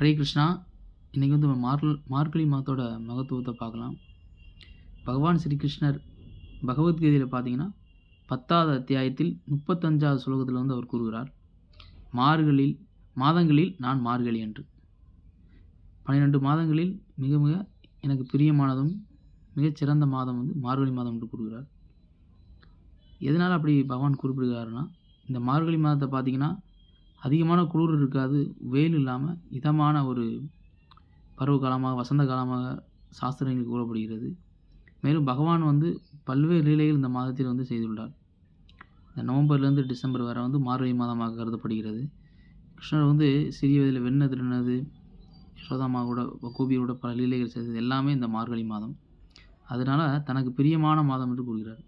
ஹரே கிருஷ்ணா. இன்றைக்கி வந்து மார்கல் மார்கழி மாதத்தோட மகத்துவத்தை பார்க்கலாம். பகவான் ஸ்ரீகிருஷ்ணர் பகவத்கீதையில் பார்த்தீங்கன்னா பத்தாவது அத்தியாயத்தில் முப்பத்தஞ்சாவது ஸ்லோகத்தில் வந்து அவர் கூறுகிறார் மார்களில் மாதங்களில் நான் மார்கழி என்று. பன்னிரெண்டு மாதங்களில் மிக மிக எனக்கு பிரியமானதும் மிகச்சிறந்த மாதம் வந்து மார்கழி மாதம் என்று கூறுகிறார். எதனால் அப்படி பகவான் குறிப்பிடுகிறாருன்னா இந்த மார்கழி மாதத்தை பார்த்தீங்கன்னா அதிகமான குளிர் இருக்காது வெயில் இல்லாமல் இதமான ஒரு பருவ காலமாக வசந்த காலமாக சாஸ்திரங்கள் கூறப்படுகிறது. மேலும் பகவான் வந்து பல்வேறு லீலைகள் இந்த மாதத்தில் வந்து செய்துள்ளார். இந்த நவம்பர்லேருந்து டிசம்பர் வரை வந்து மார்கழி மாதமாக கருதப்படுகிறது. கிருஷ்ணர் வந்து சிறிய வயதில் வெண்ண திருநது யசோதாமாவோட கோபியோட பல லீலைகள் செய்தது எல்லாமே இந்த மார்கழி மாதம். அதனால் தனக்கு பிரியமான மாதம் என்று கூறுகிறார்.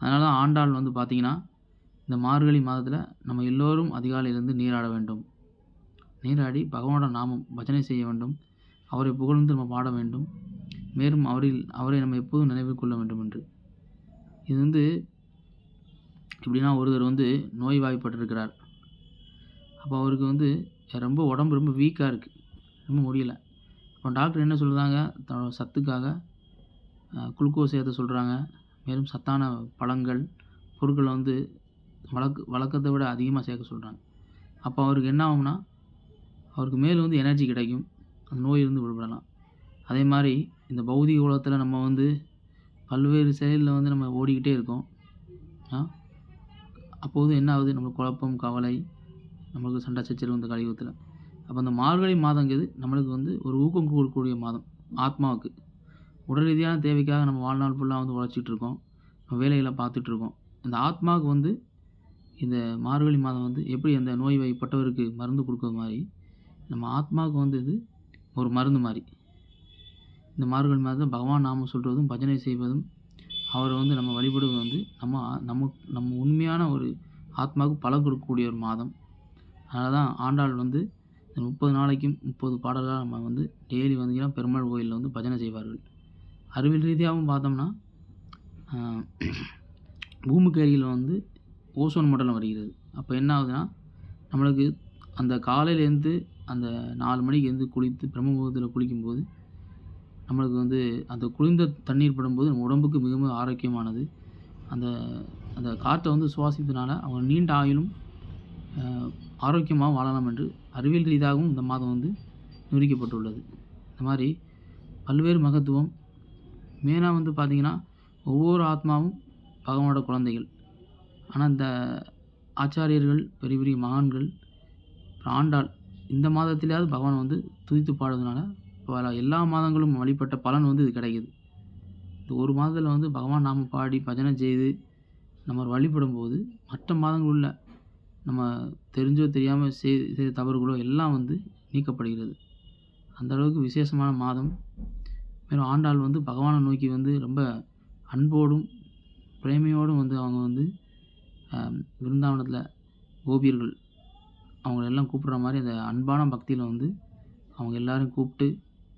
அதனால தான் ஆண்டாள் வந்து பார்த்திங்கன்னா இந்த மார்கழி மாதத்தில் நம்ம எல்லோரும் அதிகாலையிலிருந்து நீராட வேண்டும். நீராடி பகவானோட நாமம் பஜனை செய்ய வேண்டும். அவரை புகழ்ந்து நம்ம பாட வேண்டும். மேலும் அவரில் அவரை நம்ம எப்போதும் நினைவில் கொள்ள வேண்டும் என்று. இது வந்து எப்படின்னா ஒருவர் வந்து நோய்வாய்ப்பட்டிருக்கிறார். அப்போ அவருக்கு வந்து ரொம்ப உடம்பு ரொம்ப வீக்காக இருக்குது ரொம்ப முடியல. அப்போ டாக்டர் என்ன சொல்கிறாங்க தன்னோட சத்துக்காக குளுக்கோஸ் ஏற்ற சொல்கிறாங்க மேலும் சத்தான பழங்கள் பொருட்களை வந்து வழக்கு வழக்கத்தை விட அதிகமாக சேர்க்க சொல்கிறாங்க அப்போ அவருக்கு என்ன ஆகும்னா அவருக்கு மேலும் வந்து எனர்ஜி கிடைக்கும். அந்த நோயிலிருந்து விடுபடலாம். அதே மாதிரி இந்த பௌதிக உலகத்தில் நம்ம வந்து பல்வேறு செயலில் வந்து நம்ம ஓடிக்கிட்டே இருக்கோம். அப்போது என்ன ஆகுது? நம்மளுக்கு குழப்பம் கவலை நம்மளுக்கு சண்டை சச்சரவு இந்த கலியுகத்தில் அப்போ அந்த மார்கழி மாதங்கிறது நம்மளுக்கு வந்து ஒரு ஊக்கம் கொடுக்கக்கூடிய மாதம் ஆத்மாவுக்கு. உடல் ரீதியான தேவைக்காக நம்ம வாழ்நாள் ஃபுல்லாக வந்து உழைச்சிட்டு இருக்கோம். நம்ம வேலைகளை பார்த்துட்ருக்கோம் இந்த ஆத்மாவுக்கு வந்து இந்த மார்கழி மாதம் வந்து எப்படி அந்த நோய் வாய்ப்பட்டவருக்கு மருந்து கொடுக்குறது மாதிரி நம்ம ஆத்மாவுக்கு வந்து இது ஒரு மருந்து மாதிரி. இந்த மார்கழி மாதம் பகவான் நாமம் சொல்கிறதும் பஜனை செய்வதும் அவரை வந்து நம்ம வழிபடுவது வந்து நம்ம நம்ம நம்ம உண்மையான ஒரு ஆத்மாவுக்கு பலம் கொடுக்கக்கூடிய ஒரு மாதம். அதனால தான் ஆண்டாள் வந்து இந்த முப்பது நாளைக்கும் முப்பது பாடல்களாக நம்ம வந்து டெய்லி வந்தீங்கன்னா பெருமாள் கோயிலில் வந்து பஜனை செய்வார்கள். அறிவியல் ரீதியாகவும் பார்த்தோம்னா பூமிக்கு அருகில் வந்து ஓசோன் மண்டலம் வருகிறது. அப்போ என்ன ஆகுதுன்னா நம்மளுக்கு அந்த காலையிலேருந்து அந்த நாலு மணிக்கு எழுந்து குளித்து பிரம்மபுரத்தில் குளிக்கும்போது நம்மளுக்கு வந்து அந்த குளிர்ந்த தண்ணீர் படும்போது நம்ம உடம்புக்கு மிக மிக ஆரோக்கியமானது. அந்த அந்த காற்றை வந்து சுவாசிப்பதனால அவங்க நீண்ட ஆயிலும் ஆரோக்கியமாக வாழலாம் என்று அறிவியல் ரீதியாகவும் இந்த மாதம் வந்து நிரூபிக்கப்பட்டுள்ளது. இந்த மாதிரி பல்வேறு மகத்துவம் மெயினாக வந்து பார்த்திங்கன்னா ஒவ்வொரு ஆத்மாவும் பகவானோட குழந்தைகள். ஆனால் இந்த ஆச்சாரியர்கள் பெரிய பெரிய மகான்கள் ஆண்டாள் இந்த மாதத்திலேயாவது பகவான் வந்து துதித்து பாடுறதுனால பல எல்லா மாதங்களும் வழிபட்ட பலன் வந்து இது கிடைக்கிது. இந்த ஒரு மாதத்தில் வந்து பகவான் நாம பாடி பஜனை செய்து நம்ம வழிபடும் போது மற்ற மாதங்கள் நம்ம தெரிஞ்சோ தெரியாமல் செய் செய்த தவறுகளோ எல்லாம் வந்து நீக்கப்படுகிறது. அந்த அளவுக்கு விசேஷமான மாதம். மேலும் ஆண்டாள் வந்து பகவானை நோக்கி வந்து ரொம்ப அன்போடும் பிரேமையோடும் வந்து அவங்க வந்து விருந்தாவனத்தில் கோபியர்கள் அவங்களெல்லாம் கூப்பிட்ற மாதிரி அந்த அன்பான பக்தியில் வந்து அவங்க எல்லோரும் கூப்பிட்டு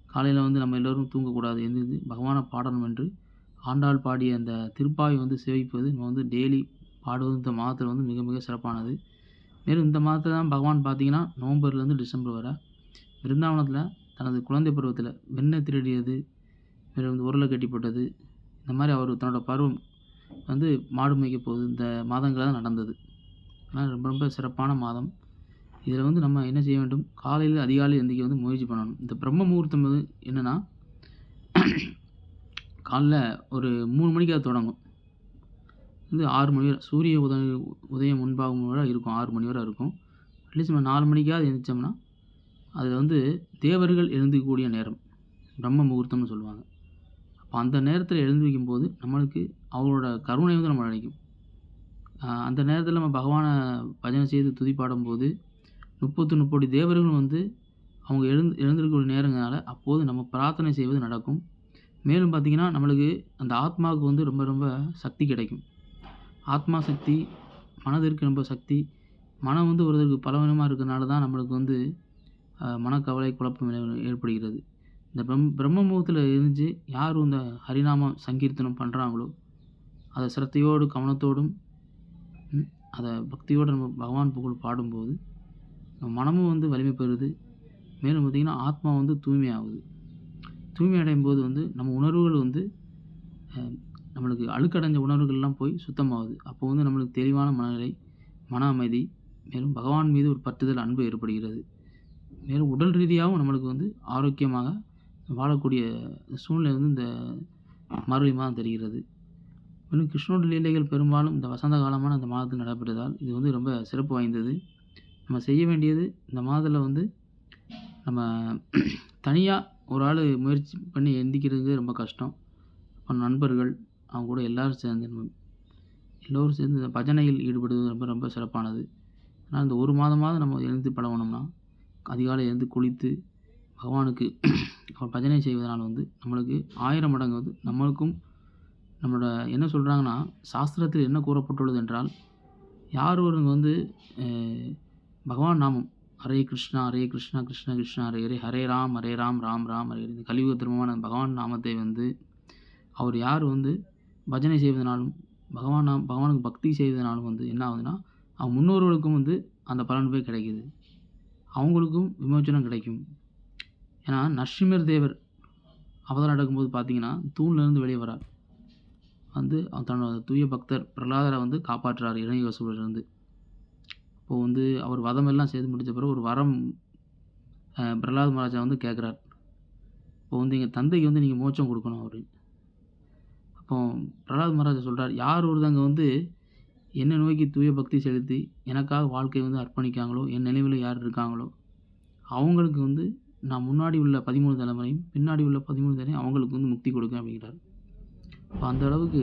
காலையில் வந்து நம்ம எல்லோரும் தூங்கக்கூடாது எந்திரிச்சு பகவானை பாடணும் என்று ஆண்டாள் பாடிய அந்த திருப்பாவை வந்து சேவிப்பது நம்ம வந்து டெய்லி பாடுவது இந்த மாதத்தில் வந்து மிக மிக சிறப்பானது. மேலும் இந்த மாதத்தில் தான் பகவான் பார்த்திங்கன்னா நவம்பர்லேருந்து டிசம்பர் வரை விருந்தாவனத்தில் தனது குழந்தை பருவத்தில் வெண்ணெய் திருடியது மேலும் வந்து உருளை கட்டிப்பட்டது இந்த மாதிரி அவர் தன்னோட பருவம் வந்து மாடு மேய்க்க போகுது. இந்த மாதங்களாக தான் நடந்தது. ஆனால் ரொம்ப ரொம்ப சிறப்பான மாதம். இதில் வந்து நம்ம என்ன செய்ய வேண்டும்? காலையில் அதிகாலை எந்திரிக்க வந்து முயற்சி பண்ணணும். இந்த பிரம்ம முகூர்த்தம் வந்து என்னென்னா காலைல ஒரு மூணு மணிக்கு அது தொடங்கும். வந்து ஆறு மணி வரை சூரிய உதய உதயம் முன்பாகும் வரை இருக்கும். ஆறு மணி வரை இருக்கும். அட்லீஸ்ட் நம்ம நாலு மணிக்காவது எழுந்திரிச்சோம்னா அதில் வந்து தேவர்கள் எழுந்திக்கக்கூடிய நேரம். பிரம்ம முகூர்த்தம்னு சொல்லுவாங்க. அப்போ அந்த நேரத்தில் எழுந்திருக்கும் போது நம்மளுக்கு அவரோட கருணை வந்து நம்ம நினைக்கும் அந்த நேரத்தில் நம்ம பகவானை பஜனை செய்து துதி பாடும்போது முப்பத்து முப்பது தேவர்கள் வந்து அவங்க எழுந்து எழுந்திருக்கக்கூடிய நேரங்களால் அப்போது நம்ம பிரார்த்தனை செய்வது நடக்கும். மேலும் பார்த்திங்கன்னா நம்மளுக்கு அந்த ஆத்மாவுக்கு வந்து ரொம்ப ரொம்ப சக்தி கிடைக்கும். ஆத்மா சக்தி மனதிற்கு ரொம்ப சக்தி மனம் வந்து ஒருத்தருக்கு பலவீனமாக இருக்கிறனால தான் நம்மளுக்கு வந்து மனக்கவலை குழப்பம் ஏற்படுகிறது. இந்த பிரம் பிரம்ம முகூர்த்தத்தில் இருந்துச்சு யார் இந்த ஹரிநாம சங்கீர்த்தனம் பண்ணுறாங்களோ அதை சிரத்தையோடு கவனத்தோடும் அதை பக்தியோடு நம்ம பகவான் புகழ் பாடும்போது நம்ம மனமும் வந்து வலிமை பெறுது. மேலும் பார்த்திங்கன்னா ஆத்மா வந்து தூய்மையாகுது. தூய்மை அடையும் போது வந்து நம்ம உணர்வுகள் வந்து நம்மளுக்கு அழுக்கடைஞ்ச உணர்வுகள்லாம் போய் சுத்தமாகுது. அப்போ வந்து நம்மளுக்கு தெளிவான மனநிலை மன அமைதி மேலும் பகவான் மீது ஒரு பற்றுதல் அன்பு ஏற்படுகிறது. மேலும் உடல் ரீதியாகவும் நம்மளுக்கு வந்து ஆரோக்கியமாக வாழக்கூடிய சூழ்நிலை வந்து இந்த மார்கழி மாதம் தெரிகிறது. மேலும் கிருஷ்ணோட லீலைகள் பெரும்பாலும் இந்த வசந்த காலமான அந்த மாதத்தில் நடைபெறுவதால் இது வந்து ரொம்ப சிறப்பு வாய்ந்தது. நம்ம செய்ய வேண்டியது இந்த மாதத்தில் வந்து நம்ம தனியாக ஒரு ஆள் முயற்சி பண்ணி எந்திக்கிறது ரொம்ப கஷ்டம். அப்புறம் நண்பர்கள் அவங்க கூட எல்லோரும் சேர்ந்து எல்லோரும் சேர்ந்து இந்த பஜனையில் ஈடுபடுவது ரொம்ப ரொம்ப சிறப்பானது. ஆனால் இந்த ஒரு மாதமாவது நம்ம எழுந்து பழகணும்னா அதிகாலை எழுந்து குளித்து பகவானுக்கு அவர் பஜனை செய்வதனால் வந்து நம்மளுக்கு ஆயிரம் மடங்கு வந்து நம்மளுக்கும் நம்மளோட என்ன சொல்கிறாங்கன்னா சாஸ்திரத்தில் என்ன கூறப்பட்டுள்ளது என்றால் யார் ஒருவங்க வந்து பகவான் நாமம் ஹரே கிருஷ்ணா ஹரே கிருஷ்ணா கிருஷ்ண கிருஷ்ணா ஹரே ஹரே ஹரே ராம் ஹரே ராம் ராம் ராம் ஹரே இந்த கலியுக திரும்பமான பகவான் நாமத்தை வந்து அவர் யார் வந்து பஜனை செய்வதனாலும் பகவான் நாம் பகவானுக்கு பக்தி செய்வதனாலும் வந்து என்ன ஆகுதுன்னா அவங்க முன்னோர்களுக்கும் வந்து அந்த பலன் போய் கிடைக்கிது. அவங்களுக்கும் விமோச்சனம் கிடைக்கும். ஏன்னா நரசிம்மர் தேவர் அவதாரம் நடக்கும்போது பார்த்தீங்கன்னா தூண்லேருந்து வெளியே வரார் வந்து தன்னோட தூய பக்தர் பிரகலாதரை வந்து காப்பாற்றுறார் இரணிகசுலேருந்து இப்போது வந்து அவர் வதமெல்லாம் செய்து முடித்த பிறகு ஒரு வரம் பிரகலாத் மகாராஜா வந்து கேட்குறார் இப்போ வந்து எங்கள் தந்தைக்கு வந்து நீங்கள் மோட்சம் கொடுக்கணும் அவர் அப்போ பிரகலாத் மகாராஜா சொல்கிறார் யார் ஒருத்தங்க வந்து என்னை நோக்கி தூய பக்தி செலுத்தி எனக்காக வாழ்க்கையை வந்து அர்ப்பணிக்காங்களோ என் நினைவில் யார் இருக்காங்களோ அவங்களுக்கு வந்து நான் முன்னாடி உள்ள பதிமூணு தலைமுறையும் பின்னாடி உள்ள பதிமூணு தலைமுறையும் அவங்களுக்கு வந்து முக்தி கொடுக்க அப்படிங்கிறார். இப்போ அந்த அளவுக்கு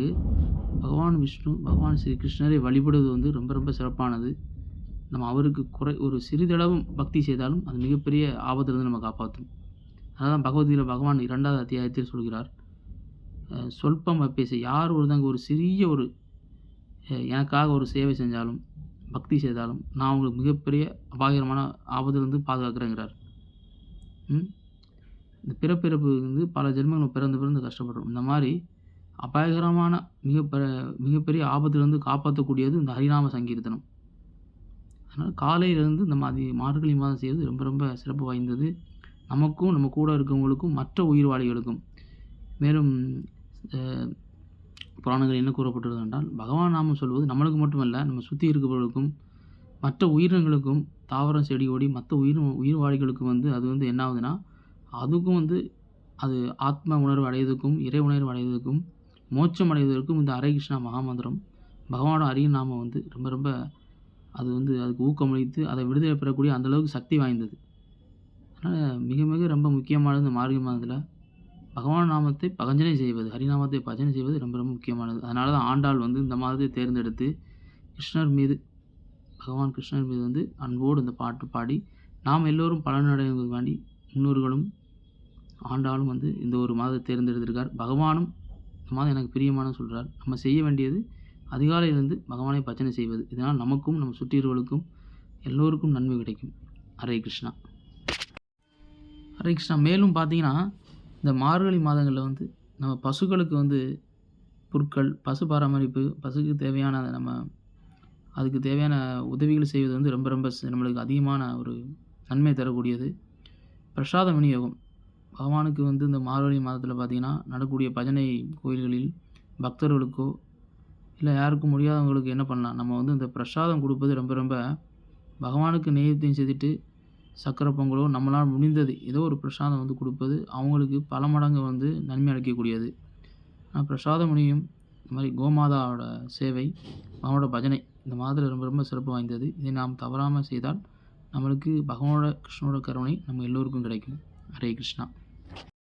பகவான் விஷ்ணு பகவான் ஸ்ரீ கிருஷ்ணரை வழிபடுவது வந்து ரொம்ப ரொம்ப சிறப்பானது. நம்ம அவருக்கு குறை ஒரு சிறிதளவும் பக்தி செய்தாலும் அது மிகப்பெரிய ஆபத்திலிருந்து நம்ம காப்பாற்றும். அதான் பகவத்கீதை பகவான் இரண்டாவது அத்தியாயத்தில் சொல்கிறார் சொல்பம் அப்பேச யார் ஒருத்தங்க ஒரு சிறிய ஒரு எனக்காக ஒரு சேவை செஞ்சாலும் பக்தி செய்தாலும் நான் அவங்களுக்கு மிகப்பெரிய அபாயகரமான ஆபத்திலிருந்து பாதுகாக்கிறேங்கிறார். இந்த பிறப்பிறப்பு வந்து பல ஜென்மங்கள் பிறந்து பிறந்து கஷ்டப்படுறோம் இந்த மாதிரி அபாயகரமான மிக மிகப்பெரிய ஆபத்திலிருந்து காப்பாற்றக்கூடியது இந்த ஹரிநாம சங்கீர்த்தனம். அதனால் காலையிலேருந்து இந்த மாதிரி மார்கழி மாதம் செய்வது ரொம்ப ரொம்ப சிறப்பு வாய்ந்தது. நமக்கும் நம்ம கூட இருக்கவங்களுக்கும் மற்ற உயிர்வாளிகளுக்கும் மேலும் புராணங்கள் என்ன கூறப்பட்டுள்ளது என்றால் பகவான் நாமம் சொல்வது நம்மளுக்கு மட்டுமல்ல நம்ம சுற்றி இருப்பவர்களுக்கும் மற்ற உயிரினங்களுக்கும் தாவரம் செடி கொடி மற்ற உயிர் உயிர்வாளிகளுக்கும் வந்து அது வந்து என்ன ஆகுதுன்னா அதுக்கும் வந்து அது ஆத்ம உணர்வு அடைவதற்கும் இறை உணர்வு அடைவதற்கும் மோட்சம் அடைவதற்கும் இந்த ஹரே கிருஷ்ணா மகாமந்திரம் பகவானோட அரியநாமம் வந்து ரொம்ப ரொம்ப அது வந்து அதுக்கு ஊக்கமளித்து அதை விடுதலை பெறக்கூடிய அந்தளவுக்கு சக்தி வாய்ந்தது. அதனால் மிக மிக ரொம்ப முக்கியமானது இந்த மார்கழி மாதத்தில் பகவான் நாமத்தை பகஞ்சனை செய்வது ஹரிநாமத்தை பஜனை செய்வது ரொம்ப ரொம்ப முக்கியமானது. அதனால தான் ஆண்டாள் வந்து இந்த மாதத்தை தேர்ந்தெடுத்து கிருஷ்ணர் மீது பகவான் கிருஷ்ணர் மீது வந்து அன்போடு இந்த பாட்டு பாடி நாம் எல்லோரும் பலனடைவதற்கு வேண்டி முன்னோர்களும் ஆண்டாலும் வந்து இந்த ஒரு மாதத்தை தேர்ந்தெடுத்திருக்கார். பகவானும் இந்த மாதம் எனக்கு பிரியமான சொல்கிறார் நம்ம செய்ய வேண்டியது அதிகாலையிலிருந்து பகவானை பஜனை செய்வது. இதனால் நமக்கும் நம்ம சுற்றியவர்களுக்கும் எல்லோருக்கும் நன்மை கிடைக்கும். ஹரே கிருஷ்ணா. ஹரே கிருஷ்ணா. மேலும் பார்த்தீங்கன்னா இந்த மார்கழி மாதங்களில் வந்து நம்ம பசுக்களுக்கு வந்து புற்கள் பசு பராமரிப்பு பசுக்கு தேவையான நம்ம அதுக்கு தேவையான உதவிகள் செய்வது வந்து ரொம்ப ரொம்ப நம்மளுக்கு அதிகமான ஒரு நன்மை தரக்கூடியது. பிரசாத விநியோகம். பகவானுக்கு வந்து இந்த மார்கழி மாதத்தில் பார்த்திங்கன்னா நடக்கூடிய பஜனை கோயில்களில் பக்தர்களுக்கோ இல்லை யாருக்கும் முடியாதவங்களுக்கு என்ன பண்ணலாம்? நம்ம வந்து இந்த பிரசாதம் கொடுப்பது ரொம்ப ரொம்ப பகவானுக்கு நெய்யத்தையும் செய்துட்டு சக்கரை பொங்கலோ நம்மளால் முடிந்தது ஏதோ ஒரு பிரசாதம் வந்து கொடுப்பது அவங்களுக்கு பல மடங்கு வந்து நன்மை அளிக்கக்கூடியது. ஆனால் பிரசாத முடியும் இந்த மாதிரி கோமாதாவோட சேவை அவனோட பஜனை இந்த மாதத்தில் ரொம்ப ரொம்ப சிறப்பு வாய்ந்தது. இதை நாம் தவறாமல் செய்தால் நம்மளுக்கு பகவானோட கிருஷ்ணனோட கருணை நம்ம எல்லோருக்கும் கிடைக்கும். ஹரே கிருஷ்ணா.